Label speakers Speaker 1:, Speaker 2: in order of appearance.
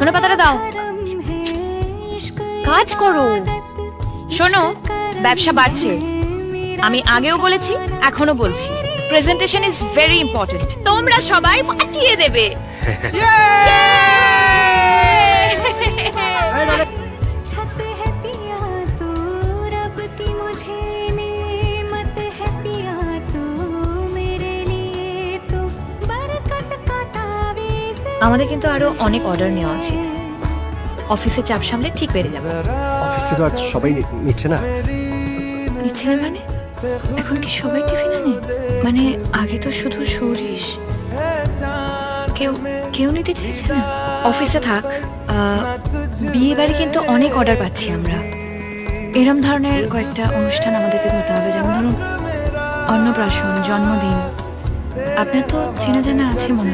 Speaker 1: ধনে পাতাটা দাও। কাজ করো। শোনো, ব্যবসা বাড়ছে। আমি আগেও বলেছি এখনও বলছি। প্রেজেন্টেশন ইজ ভেরি ইম্পর্টেন্ট তোমরা সবাই পাঠিয়ে দেবে। আমাদের কিন্তু আরও অনেক অর্ডার নেওয়া উচিত অফিসে চাপ সামলে ঠিক পেরে যাবে।
Speaker 2: অফিসে তো আজ সবাই নিচ্ছে না।
Speaker 1: ইচ্ছে না মানে? এখন কি সবাই টিফিন আনে? মানে আগে তো শুধু সরিষ কেউ কেউ নিতে চাইছে না। অফিসে থাক। বিয়ে বাড়ি কিন্তু অনেক অর্ডার পাচ্ছি আমরা। এরম ধরনের কয়েকটা অনুষ্ঠান আমাদেরকে করতে হবে। যেমন ধরুন অন্নপ্রাশন জন্মদিন। আপনার তো চেনা জানা আছে মনে